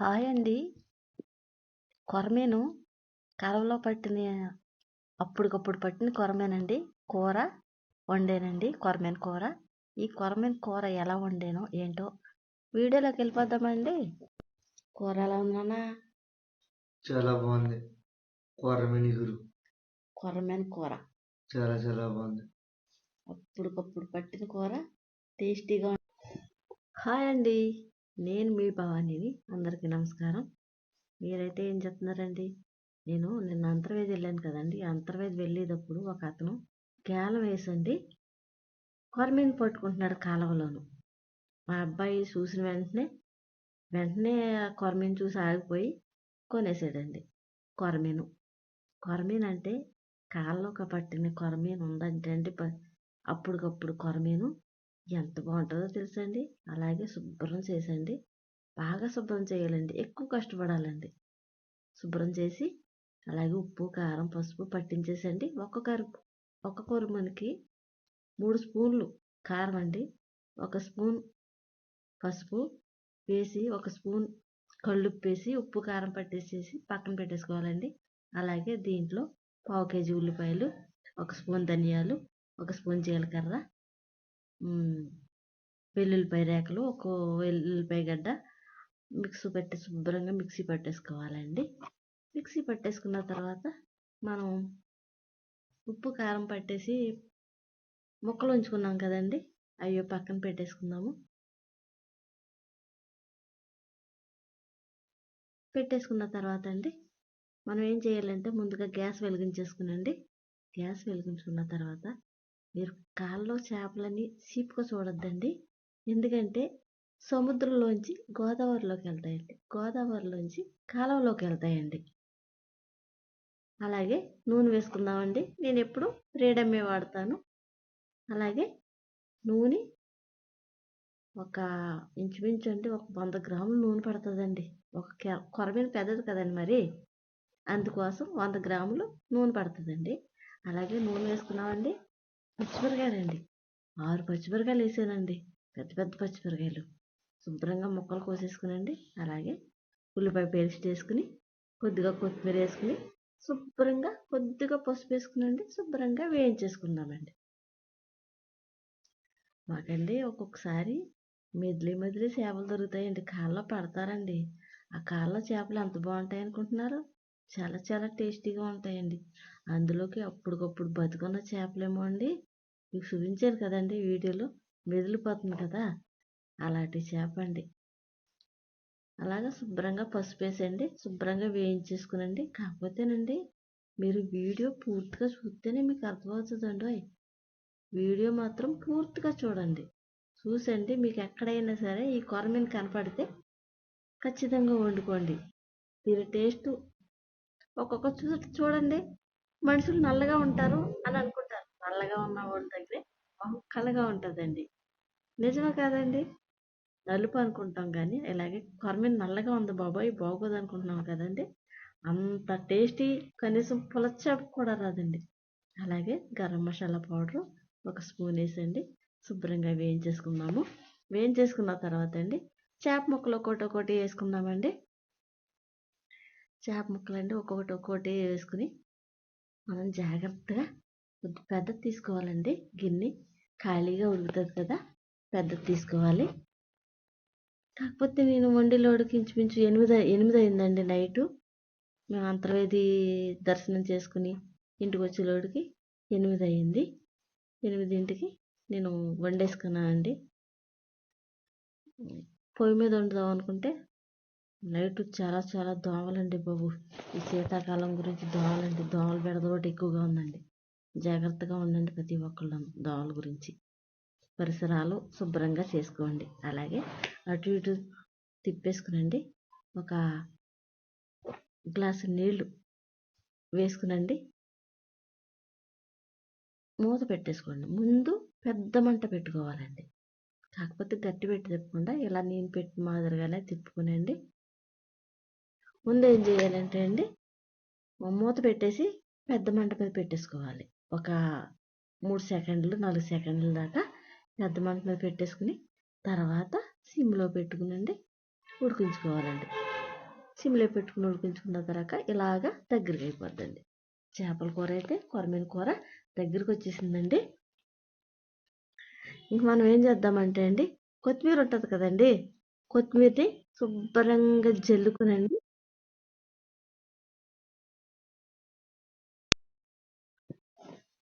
Hi అండి. కొరమీను కాలువలో పట్టిన అప్పటికప్పుడు పట్టిన కొరమేనండి. కూర వండానండి కొరమీను కూర. ఈ కొరమీను కూర ఎలా వండానో ఏంటో వీడియోలోకి వెళ్ళిపోద్దామండి కూర ఎలా ఉందన్నా చాలా బాగుంది. కొర్రమీను ఇగురు. కొరమీను కూర. చాలా చాలా బాగుంది. అప్పటికప్పుడు పట్టిన కూర టేస్టీగా హాయ్ అండి. నేను మీ భవానీని అందరికీ నమస్కారం. మీరైతే ఏం చెప్తున్నారండి? నేను నిన్న అంతర్వేది వెళ్ళాను కదండి. అంతర్వేది వెళ్ళేటప్పుడు ఒక అతను గేలం వేసండి కొరమీను పట్టుకుంటున్నాడు కాలువలోను. మా అబ్బాయి చూసిన వెంటనే వెంటనే ఆ కొరమీను చూసి ఆగిపోయి కొనేసాడండి కొరమీను. కొరమీను అంటే కాళ్ళలోకి పట్టిన కొరమీను ఉందంటే అండి ప- అప్పటికప్పుడు కొరమీను. ఎంత బాగుంటుందో తెలుసండి. అలాగే శుభ్రం చేసండి. బాగా శుభ్రం చేయాలండి. ఎక్కువ కష్టపడాలండి. శుభ్రం చేసి అలాగే ఉప్పు కారం పసుపు పట్టించేసండి. ఒక్క కరు ఒక్క మనకి మూడు స్పూన్లు కారం అండి. ఒక స్పూన్ పసుపు వేసి ఒక స్పూన్ కళ్ళుప్పు వేసి ఉప్పు కారం పట్టేసేసి పక్కన పెట్టేసుకోవాలండి. అలాగే దీంట్లో పావు కేజీ ఉల్లిపాయలు ఒక స్పూన్ ధనియాలు ఒక స్పూన్ జీలకర్ర వెల్లుల్లిపాయ రేకలు ఒక వెల్లుల్లిపాయ గడ్డ మిక్సీ పెట్టి శుభ్రంగా మిక్సీ పట్టేసుకోవాలండి. మిక్సీ పట్టేసుకున్న తర్వాత మనం ఉప్పు కారం పట్టేసి ముక్కలు ఉంచుకున్నాం కదండి. అయ్యో! పక్కన పెట్టేసుకుందాము. పెట్టేసుకున్న తర్వాత అండి మనం ఏం చేయాలంటే ముందుగా గ్యాస్ వెలిగించేసుకునండి. గ్యాస్ వెలిగించుకున్న తర్వాత మీరు కాల్లో చేపలని చీప్గా చూడొద్దండి. ఎందుకంటే సముద్రంలోంచి గోదావరిలోకి వెళ్తాయండి. గోదావరిలోంచి కాలువలోకి వెళ్తాయండి. అలాగే నూనె వేసుకుందామండి. నేను ఎప్పుడు రేడమ్మే వాడతాను. అలాగే నూనె ఒక ఇంచుమించు అంటే ఒక వంద గ్రాములు నూనె పడుతుందండి. ఒక కె- కొరమీన పెద్దది కదండి మరి. అందుకోసం వంద గ్రాములు నూనె పడుతుందండి. అలాగే నూనె వేసుకున్నామండి పచ్చిమిరకాయలండి ఆరు పచ్చిమిరకాయలు వేసానండి. పెద్ద పెద్ద పచ్చిమిరకాయలు శుభ్రంగా ముక్కలు కోసేసుకునండి. అలాగే ఉల్లిపాయ పేస్ట్ వేసుకుని కొద్దిగా కొత్తిమీర వేసుకుని శుభ్రంగా కొద్దిగా పసుపు వేసుకునండి. శుభ్రంగా వేయించేసుకుందామండి. మాకండి ఒక్కొక్కసారి మెదిలి మెదిలి చేపలు దొరుకుతాయండి. కాళ్ళలో పడతారండి. ఆ కాళ్ళ చేపలు ఎంత బాగుంటాయి అనుకుంటున్నారు? చాలా చాలా టేస్టీగా ఉంటాయండి. అందులోకి అప్పటికప్పుడు బతుకున్న చేపలేమో అండి. మీకు చూపించారు కదండి వీడియోలో. మెదిలిపోతుంది కదా. అలాంటి చేప అండి. అలాగా శుభ్రంగా పసుపు వేసేయండి. శుభ్రంగా వేయించేసుకునండి. కాకపోతేనండి మీరు వీడియో పూర్తిగా చూస్తేనే మీకు అర్థమవుతుందండి. వీడియో మాత్రం పూర్తిగా చూడండి. చూసండి మీకు ఎక్కడైనా సరే ఈ కొరమీను కనపడితే ఖచ్చితంగా వండుకోండి. దీని టేస్ట్ ఒక్కొక్క చూ చూడండి. మనుషులు నల్లగా ఉంటారు అని అనుకుంటారు. నల్లగా ఉన్న వాళ్ళ దగ్గరే కలగా ఉంటుందండి. నిజమే కాదండి? నలుపు అనుకుంటాం కానీ ఇలాగే కొరమీన నల్లగా ఉంది బాబాయ్ బాగోదు అనుకుంటున్నాం కదండి? అంత టేస్టీ కనీసం పులచాపు కూడా రాదండి. అలాగే గరం మసాలా పౌడరు ఒక స్పూన్ వేసండి శుభ్రంగా వేయించేసుకున్నాము వేయించేసుకున్న తర్వాత అండి చేప ముక్కలు ఒక్కొక్కటి ఒకటి వేసుకుందామండి. చేప ముక్కలండి ఒక్కొక్కటి ఒక్కొక్కటి వేసుకుని మనం జాగ్రత్తగా పెద్దది తీసుకోవాలండి. గిన్నె ఖాళీగా ఉడుకుతుంది కదా పెద్దది తీసుకోవాలి. కాకపోతే నేను వండిలోడికి ఇంచుమించు ఎనిమిది ఎనిమిది అయిందండి నైటు. మేము అంతర్వేది దర్శనం చేసుకుని ఇంటికి వచ్చేలోడికి ఎనిమిది అయింది ఎనిమిదింటికి నేను వండేసుకున్నానండి పొయ్యి మీద వండుదాం అనుకుంటే నైట్ చాలా చాలా దోమలండి బాబు. ఈ శీతాకాలం గురించి దోమలండి. దోమల బెడద ఒకటి ఎక్కువగా ఉందండి. జాగ్రత్తగా ఉండండి ప్రతి ఒక్కళ్ళు దోమల గురించి. పరిసరాలు శుభ్రంగా చేసుకోండి. అలాగే అటు ఇటు తిప్పేసుకునండి. ఒక గ్లాసు నీళ్ళు వేసుకునండి. మూత పెట్టేసుకోండి. ముందు పెద్ద మంట పెట్టుకోవాలండి. కాకపోతే గట్టి పెట్టి తిప్పకుండా ఇలా నేను పెట్టి మాదిరిగానే తిప్పుకునండి. ముందు ఏం చేయాలంటే అండి మూత పెట్టేసి పెద్ద మంట మీద పెట్టేసుకోవాలి. ఒక మూడు సెకండ్లు నాలుగు సెకండ్ల దాకా పెద్ద మంట మీద పెట్టేసుకుని తర్వాత సిమ్లో పెట్టుకునండి ఉడికించుకోవాలండి. సిమ్లో పెట్టుకుని ఉడికించుకున్న తర్వాత ఇలాగా దగ్గరికి అయిపోద్దండి. చేపల కూర అయితే కొరమీన కూర దగ్గరికి వచ్చేసిందండి. ఇంక మనం ఏం చేద్దామంటే అండి కొత్తిమీర ఉంటుంది కదండి కొత్తిమీరని శుభ్రంగా జల్లుకునండి.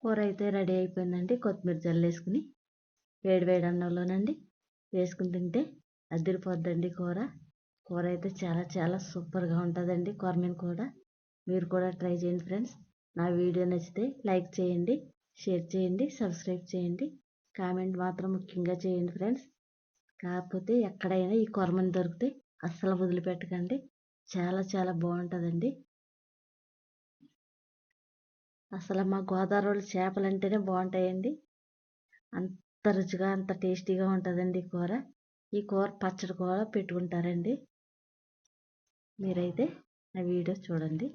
కూర అయితే రెడీ అయిపోయిందండి. కొత్తిమీర జల్లేసుకుని వేడి వేడి అన్నంలోనండి వేసుకుని తింటే అద్దరిపోద్దండి కూర. కూర అయితే చాలా చాలా సూపర్గా ఉంటుందండి కొరమీన కూర. మీరు కూడా ట్రై చేయండి ఫ్రెండ్స్. నా వీడియో నచ్చితే లైక్ చేయండి షేర్ చేయండి సబ్స్క్రైబ్ చేయండి. కామెంట్ మాత్రం ముఖ్యంగా చేయండి ఫ్రెండ్స్. కాకపోతే ఎక్కడైనా ఈ కొరమని దొరికితే అస్సలు వదిలిపెట్టకండి. చాలా చాలా బాగుంటుందండి. అసలు మా గోదావరి వాళ్ళు చేపలు అంటేనే బాగుంటాయండి. అంత రుచిగా అంత టేస్టీగా ఉంటుందండి ఈ కూర. ఈ కూర పచ్చడి కూడా పెట్టుకుంటారండి. మీరైతే నా వీడియో చూడండి.